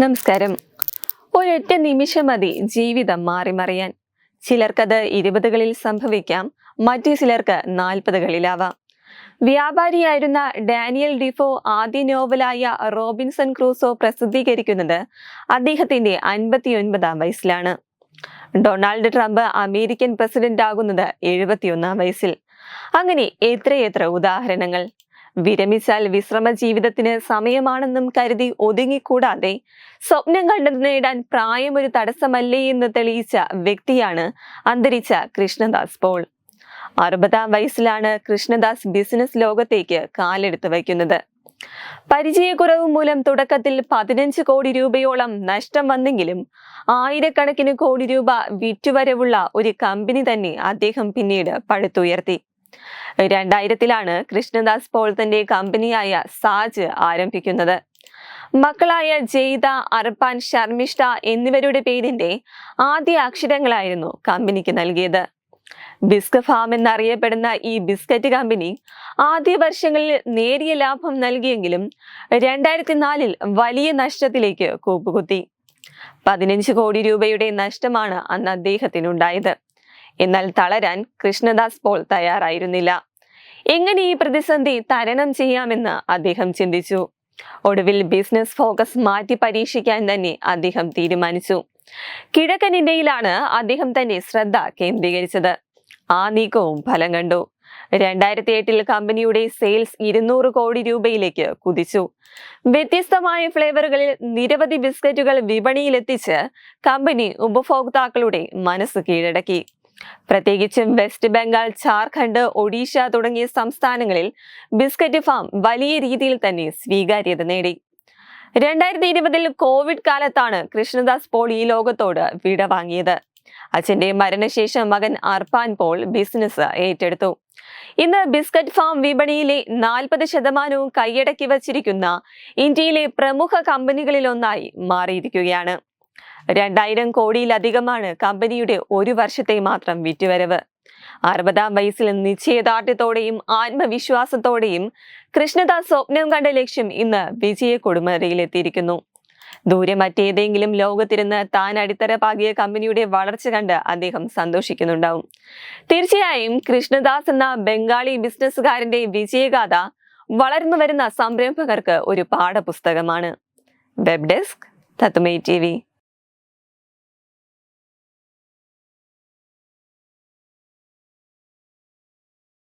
നമസ്കാരം. ഒരൊറ്റ നിമിഷം മതി ജീവിതം മാറിമറിയാൻ. ചിലർക്കത് ഇരുപതുകളിൽ സംഭവിക്കാം മറ്റു ചിലർക്ക് നാൽപ്പതുകളിലാവാം. വ്യാപാരിയായിരുന്ന ഡാനിയൽ ഡിഫോ ആദ്യ നോവലായ റോബിൻസൺ ക്രൂസോ പ്രസിദ്ധീകരിക്കുന്നത് അദ്ദേഹത്തിന്റെ അൻപത്തിയൊൻപതാം വയസ്സിലാണ്. ഡൊണാൾഡ് ട്രംപ് അമേരിക്കൻ പ്രസിഡന്റ് ആകുന്നത് എഴുപത്തിയൊന്നാം വയസ്സിൽ. അങ്ങനെ എത്രയെത്ര ഉദാഹരണങ്ങൾ. വിരമിച്ചാൽ വിശ്രമ ജീവിതത്തിന് സമയമാണെന്നും കരുതി ഒതുങ്ങിക്കൂടാതെ സ്വപ്നം കണ്ടത് നേടാൻ പ്രായം ഒരു തടസ്സമല്ലേ എന്ന് തെളിയിച്ച വ്യക്തിയാണ് അന്തരിച്ച കൃഷ്ണദാസ് പോൾ. അറുപതാം വയസ്സിലാണ് കൃഷ്ണദാസ് ബിസിനസ് ലോകത്തേക്ക് കാലെടുത്ത് വയ്ക്കുന്നത്. പരിചയക്കുറവ് മൂലം തുടക്കത്തിൽ പതിനഞ്ച് കോടി രൂപയോളം നഷ്ടം വന്നെങ്കിലും ആയിരക്കണക്കിന് കോടി രൂപ വിറ്റുവരവുള്ള ഒരു കമ്പനി തന്നെ അദ്ദേഹം പിന്നീട് പടുത്തുയർത്തി രണ്ടായിരത്തിലാണ് കൃഷ്ണദാസ് പോൾ തന്റെ കമ്പനിയായ സാജ് ആരംഭിക്കുന്നത്. മക്കളായ ജെയ്ത അർപ്പാൻ ശർമിഷ്ഠ എന്നിവരുടെ പേരിന്റെ ആദ്യ അക്ഷരങ്ങളായിരുന്നു കമ്പനിക്ക് നൽകിയത്. ബിസ്ക് ഫാം എന്നറിയപ്പെടുന്ന ഈ ബിസ്ക്കറ്റ് കമ്പനി ആദ്യ വർഷങ്ങളിൽ നേരിയ ലാഭം നൽകിയെങ്കിലും രണ്ടായിരത്തി നാലിൽ വലിയ നഷ്ടത്തിലേക്ക് കൂപ്പുകുത്തി. പതിനഞ്ച് കോടി രൂപയുടെ നഷ്ടമാണ് അന്ന് അദ്ദേഹത്തിനുണ്ടായത്. എന്നാൽ തളരാൻ കൃഷ്ണദാസ് പോൾ തയ്യാറായിരുന്നില്ല. എങ്ങനെ ഈ പ്രതിസന്ധി തരണം ചെയ്യാമെന്ന് അദ്ദേഹം ചിന്തിച്ചു. ഒടുവിൽ ബിസിനസ് ഫോക്കസ് മാറ്റി പരീക്ഷിക്കാൻ തന്നെ അദ്ദേഹം തീരുമാനിച്ചു. കിഴക്കൻ ഇന്ത്യയിലാണ് അദ്ദേഹം തന്നെ ശ്രദ്ധ കേന്ദ്രീകരിച്ചത്. ആ നീക്കവും ഫലം കണ്ടു. രണ്ടായിരത്തി എട്ടിൽ കമ്പനിയുടെ സെയിൽസ് ഇരുന്നൂറ് കോടി രൂപയിലേക്ക് കുതിച്ചു. വ്യത്യസ്തമായ ഫ്ലേവറുകളിൽ നിരവധി ബിസ്ക്കറ്റുകൾ വിപണിയിലെത്തിച്ച് കമ്പനി ഉപഭോക്താക്കളുടെ മനസ്സ് കീഴടക്കി. പ്രത്യേകിച്ചും വെസ്റ്റ് ബംഗാൾ ജാർഖണ്ഡ് ഒഡീഷ തുടങ്ങിയ സംസ്ഥാനങ്ങളിൽ ബിസ്ക്കറ്റ് ഫാം വലിയ രീതിയിൽ തന്നെ സ്വീകാര്യത നേടി. രണ്ടായിരത്തി ഇരുപതിൽ കോവിഡ് കാലത്താണ് കൃഷ്ണദാസ് പോൾ ഈ ലോകത്തോട് വിട വാങ്ങിയത്. അച്ഛന്റെ മരണശേഷം മകൻ അർപ്പാൻ പോൾ ബിസിനസ് ഏറ്റെടുത്തു. ഇന്ന് ബിസ്ക്കറ്റ് ഫാം വിപണിയിലെ നാൽപ്പത് ശതമാനവും കൈയടക്കി വച്ചിരിക്കുന്ന ഇന്ത്യയിലെ പ്രമുഖ കമ്പനികളിലൊന്നായി മാറിയിരിക്കുകയാണ്. രണ്ടായിരം കോടിയിലധികമാണ് കമ്പനിയുടെ ഒരു വർഷത്തെ മാത്രം വിറ്റുവരവ്. അറുപതാം വയസ്സിൽ നിശ്ചയദാർഢ്യത്തോടെയും ആത്മവിശ്വാസത്തോടെയും കൃഷ്ണദാസ് സ്വപ്നം കണ്ട ലക്ഷ്യം ഇന്ന് വിജയ കൊടുമരയിലെത്തിയിരിക്കുന്നു ദൂരെ മറ്റേതെങ്കിലും ലോകത്തിരുന്ന് താൻ അടിത്തറ പാകിയ കമ്പനിയുടെ വളർച്ച കണ്ട് അദ്ദേഹം സന്തോഷിക്കുന്നുണ്ടാവും. തീർച്ചയായും കൃഷ്ണദാസ് എന്ന ബംഗാളി ബിസിനസ്സുകാരന്റെ വിജയഗാഥ വളർന്നു വരുന്ന സംരംഭകർക്ക് ഒരു പാഠപുസ്തകമാണ്. വെബ് ഡെസ്ക് തത്തുമൈ ടി